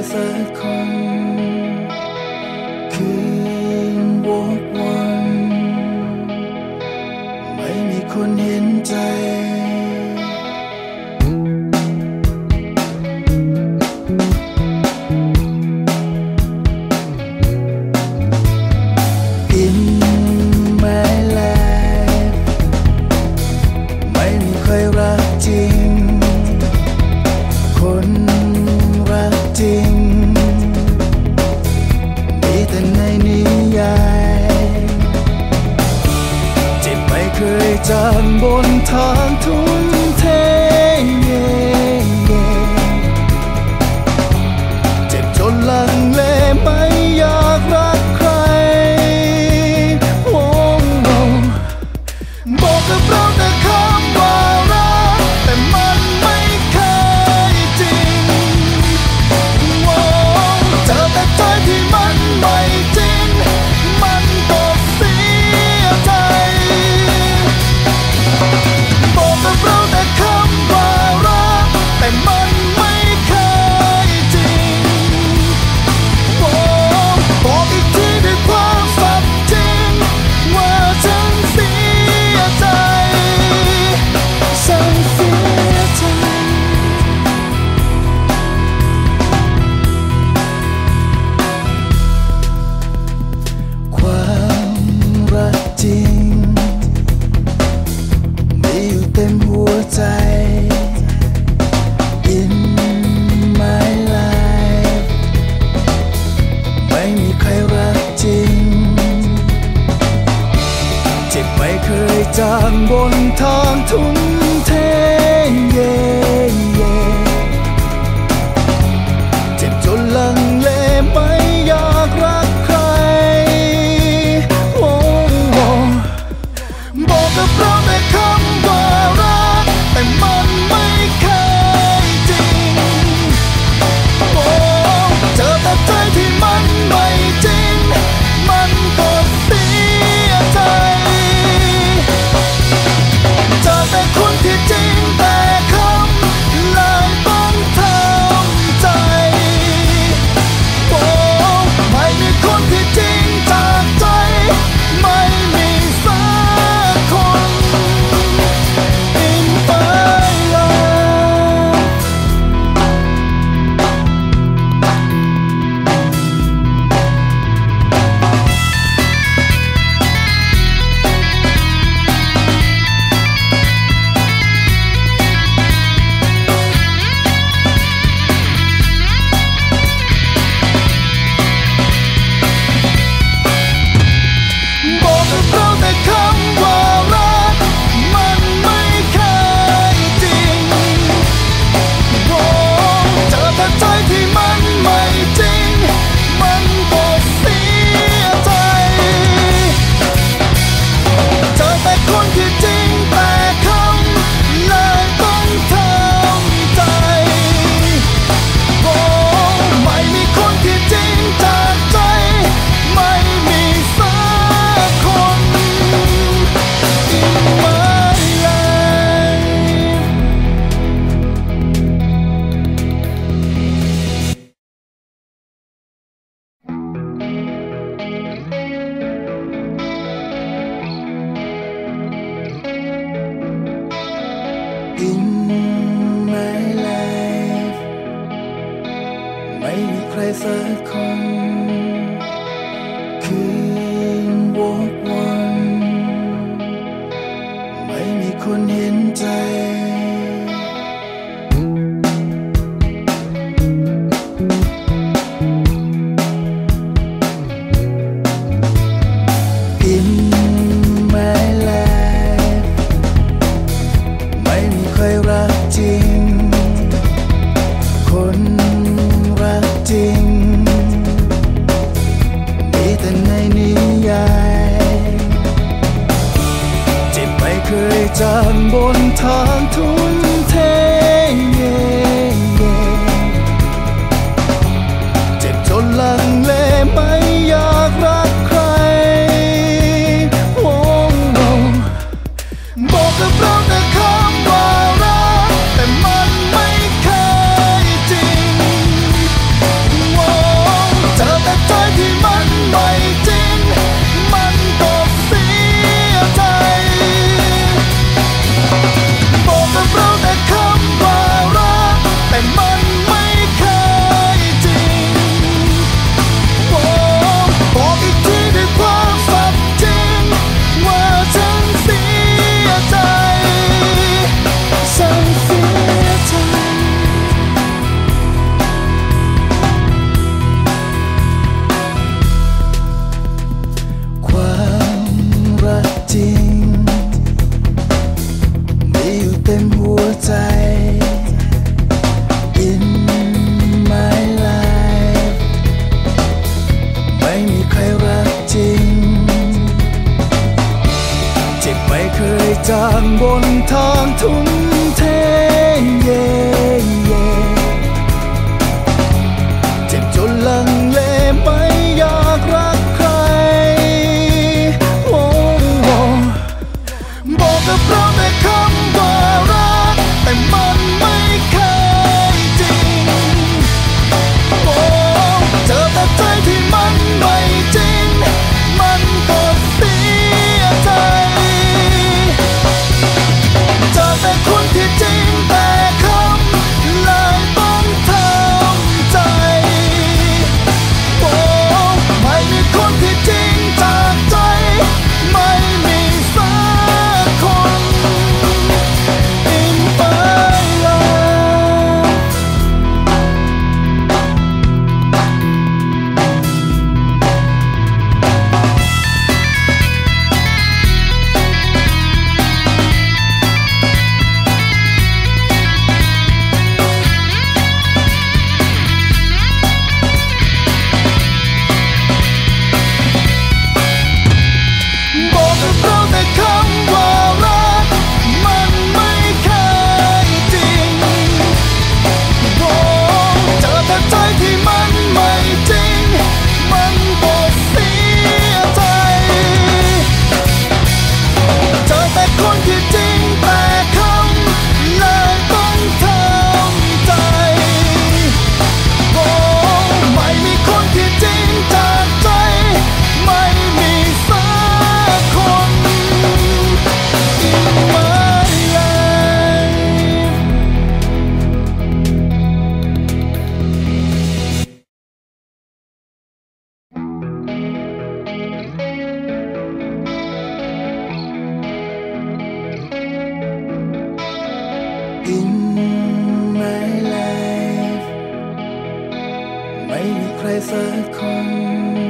if I come. ใจที่ไม่เคยจางบนทางทุน บนทางทุ่มเทเย่ ไม่มีใครสักคนคืนวกวัน ไม่มีคนเห็นใจ เคยจางบนทางทุ่ง สักคน